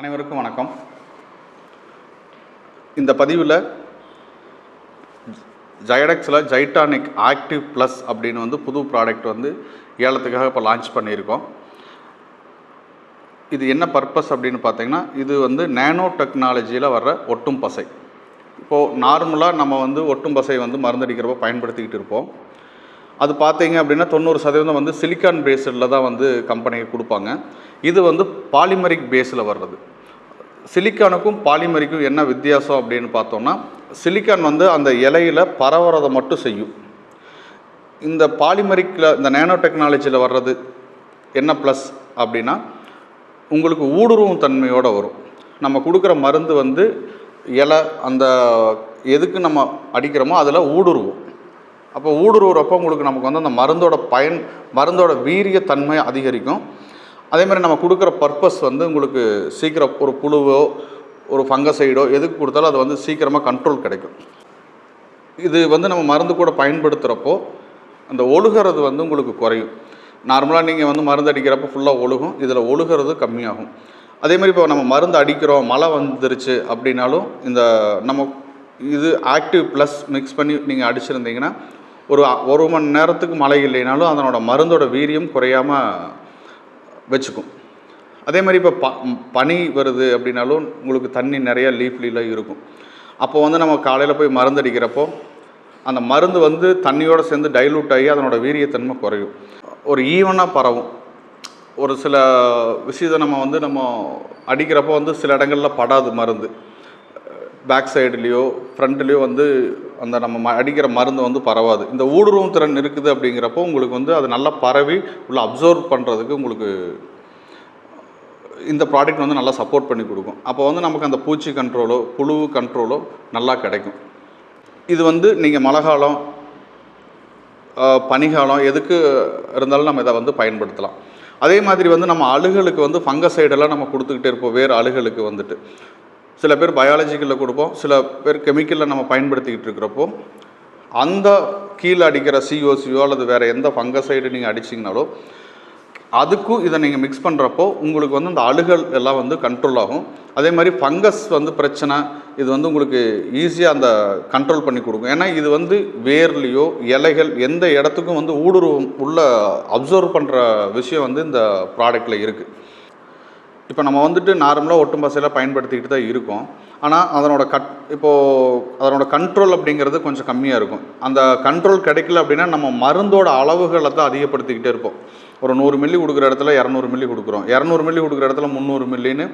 அனைவருக்கும் வணக்கம். இந்த பதிவில் ஜயடெக்ஸில் ஜைட்டானிக் ஆக்டிவ் ப்ளஸ் அப்படின்னு வந்து புது ப்ராடக்ட் வந்து ஏலத்துக்காக இப்போ லான்ச் பண்ணியிருக்கோம். இது என்ன பர்பஸ் அப்படின்னு பார்த்தீங்கன்னா இது வந்து நேனோ டெக்னாலஜியில் வர்ற ஒட்டும் பசை. இப்போது நார்மலாக நம்ம வந்து ஒட்டும் பசை வந்து மருந்தடிக்கிறப்ப பயன்படுத்திக்கிட்டு இருப்போம். அது பார்த்தீங்க அப்படின்னா தொண்ணூறு சதவீதம் வந்து சிலிக்கான் பேஸ்டில் தான் வந்து கம்பெனிக்கு கொடுப்பாங்க. இது வந்து பாலிமரிக் பேஸில் வர்றது. சிலிக்கானுக்கும் பாலிமரிக்கும் என்ன வித்தியாசம் அப்படின்னு பார்த்தோம்னா சிலிக்கான் வந்து அந்த இலையில் பரவுறதை மட்டும் செய்யும். இந்த பாலிமரிக்கில் இந்த நேனோ டெக்னாலஜியில் வர்றது என்ன ப்ளஸ் அப்படின்னா உங்களுக்கு ஊடுருவும் தன்மையோடு வரும். நம்ம கொடுக்குற மருந்து வந்து இலை அந்த எதுக்கு நம்ம அடிக்கிறோமோ அதில் ஊடுருவும். அப்போ ஊடுருவுறப்போ உங்களுக்கு நமக்கு வந்து அந்த மருந்தோட பயன் மருந்தோட வீரிய தன்மை அதிகரிக்கும். அதே மாதிரி நம்ம கொடுக்குற பர்பஸ் வந்து உங்களுக்கு சீக்கிரம் ஒரு புழுவோ ஒரு ஃபங்கசைடோ எதுக்கு கொடுத்தாலும் அது வந்து சீக்கிரமாக கண்ட்ரோல் கிடைக்கும். இது வந்து நம்ம மருந்து கூட பயன்படுத்துகிறப்போ அந்த ஒழுகிறது வந்து உங்களுக்கு குறையும். நார்மலாக நீங்கள் வந்து மருந்து அடிக்கிறப்போ ஃபுல்லாக ஒழுகும். இதில் ஒழுகிறது கம்மியாகும். அதே மாதிரி இப்போ நம்ம மருந்து அடிக்கிறோம் மழை வந்துருச்சு அப்படின்னாலும் இந்த நம்ம இது ஆக்டிவ் ப்ளஸ் மிக்ஸ் பண்ணி நீங்கள் அடிச்சிருந்தீங்கன்னா ஒரு ஒரு மணி நேரத்துக்கு மழை இல்லைனாலும் அதனோட மருந்தோட வீரியம் குறையாமல் வச்சுக்கும். அதே மாதிரி இப்போ ப பனி வருது அப்படின்னாலும் உங்களுக்கு தண்ணி நிறையா லீஃப்லியில் இருக்கும். அப்போ வந்து நம்ம காலையில் போய் மருந்து அடிக்கிறப்போ அந்த மருந்து வந்து தண்ணியோடு சேர்ந்து டைலூட் ஆகி அதனோட வீரியத்தன்மை குறையும். ஒரு ஈவனாக பரவும். ஒரு சில விஷயத்தை நம்ம வந்து நம்ம அடிக்கிறப்போ வந்து சில இடங்களில் படாது மருந்து. பேக் சைடுலேயோ ஃப்ரண்ட்லேயோ வந்து அந்த நம்ம ம அடிக்கிற மருந்து வந்து பரவாது. இந்த ஊடுருவும் திறன் இருக்குது அப்படிங்கிறப்போ உங்களுக்கு வந்து அது நல்லா பரவி உள்ள அப்சர்வ் பண்ணுறதுக்கு உங்களுக்கு இந்த ப்ராடக்ட் வந்து நல்லா சப்போர்ட் பண்ணி கொடுக்கும். அப்போ வந்து நமக்கு அந்த பூச்சி கண்ட்ரோலோ புழு கண்ட்ரோலோ நல்லா கிடைக்கும். இது வந்து நீங்கள் மழை காலம் பனிகாலம் எதுக்கு இருந்தாலும் நம்ம இதை வந்து பயன்படுத்தலாம். அதே மாதிரி வந்து நம்ம அழுகலுக்கு வந்து ஃபங்கசைடெல்லாம் நம்ம கொடுத்துக்கிட்டே இருப்போம். வேறு அழுகலுக்கு வந்துட்டு. சில பேர் பயாலஜிக்கலில் கொடுப்போம் சில பேர் கெமிக்கலில் நம்ம பயன்படுத்திக்கிட்டு இருக்கிறப்போ அந்த கீழே அடிக்கிற சிஓசியோ அல்லது வேறு எந்த ஃபங்கசைடு நீங்கள் அடிச்சிங்கனாலோ அதுக்கும் இதை நீங்கள் மிக்ஸ் பண்ணுறப்போ உங்களுக்கு வந்து அந்த அழுகல் எல்லாம் வந்து கண்ட்ரோல் ஆகும். அதே மாதிரி ஃபங்கஸ் வந்து பிரச்சனை இது வந்து உங்களுக்கு ஈஸியாக அந்த கண்ட்ரோல் பண்ணி கொடுக்கும். ஏன்னா இது வந்து வேர்லேயோ இலைகள் எந்த இடத்துக்கும் வந்து ஊடுருவம் உள்ள அப்சர்வ் பண்ணுற விஷயம் வந்து இந்த ப்ராடக்டில் இருக்குது இப்போ நம்ம வந்துட்டு நார்மலாக ஒட்டும் பசையில் பயன்படுத்திக்கிட்டு தான் இருக்கோம். ஆனால் அதனோட கட் இப்போது அதனோட கண்ட்ரோல் அப்படிங்கிறது கொஞ்சம் கம்மியாக இருக்கும். அந்த கண்ட்ரோல் கிடைக்கல அப்படின்னா நம்ம மருந்தோட அளவுகளை தான் அதிகப்படுத்திக்கிட்டே இருப்போம். ஒரு நூறு மில்லி கொடுக்குற இடத்துல இரநூறு மில்லி கொடுக்குறோம். இரநூறு மில்லி கொடுக்குற இடத்துல முந்நூறு மில்லின்னு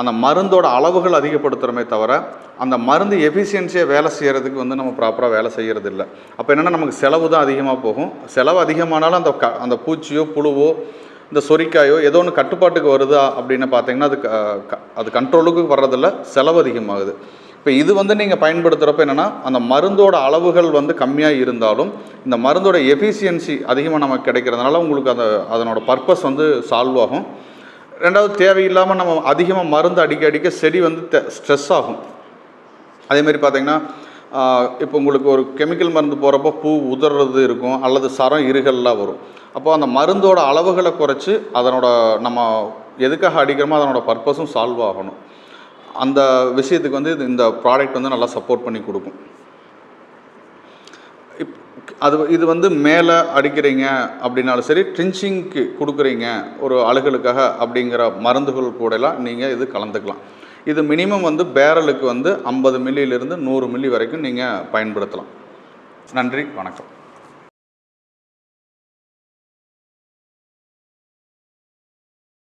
அந்த மருந்தோட அளவுகள் அதிகப்படுத்துகிறோமே தவிர அந்த மருந்து எஃபிஷியன்சியாக வேலை செய்கிறதுக்கு வந்து நம்ம ப்ராப்பராக வேலை செய்கிறது இல்லை அப்போ என்னென்னா நமக்கு செலவு தான் அதிகமாக போகும். செலவு அதிகமானாலும் அந்த க அந்த பூச்சியோ புழுவோ இந்த சொரிக்காயோ ஏதோ ஒன்று கட்டுப்பாட்டுக்கு வருதா அப்படின்னு பார்த்தீங்கன்னா அது க- க- அது கண்ட்ரோலுக்கு வர்றதில்ல செலவு அதிகமாகுது. இப்போ இது வந்து நீங்கள் பயன்படுத்துகிறப்ப என்னென்னா அந்த மருந்தோட அளவுகள் வந்து கம்மியாக இருந்தாலும் இந்த மருந்தோட எஃபிஷியன்சி அதிகமாக நமக்கு கிடைக்கிறதுனால உங்களுக்கு அந்த அதனோட பர்பஸ் வந்து சால்வ் ஆகும். ரெண்டாவது தேவையில்லாமல் நம்ம அதிகமாக மருந்து அடிக்க அடிக்க செடி வந்து ஸ்ட்ரெஸ் ஆகும். அதேமாரி பார்த்திங்கன்னா பார்த்தீங்கன்னா இப்போ உங்களுக்கு ஒரு கெமிக்கல் மருந்து போகிறப்போ பூ உதறது இருக்கும் அல்லது சரம் இருகல்லாம் வரும். அப்போ அந்த மருந்தோட அளவுகளை குறைச்சி அதனோட நம்ம எதுக்காக அடிக்கிறோமோ அதனோட பர்பஸும் சால்வ் ஆகணும். அந்த விஷயத்துக்கு வந்து இது- இந்த ப்ராடக்ட் வந்து நல்லா சப்போர்ட் பண்ணி கொடுக்கும். இப் அது இது வந்து மேலே அடிக்கிறீங்க அப்படின்னாலும் சரி ட்ரின்ச்சிங்க்கு கொடுக்குறீங்க ஒரு அழுகலுக்காக அப்படிங்கிற மருந்துகள் கூடலாம் நீங்கள் இது கலந்துக்கலாம். இது மினிமம் வந்து பேரலுக்கு வந்து ஐம்பது மில்லியிலிருந்து நூறு மில்லி வரைக்கும் நீங்கள் பயன்படுத்தலாம். நன்றி வணக்கம்.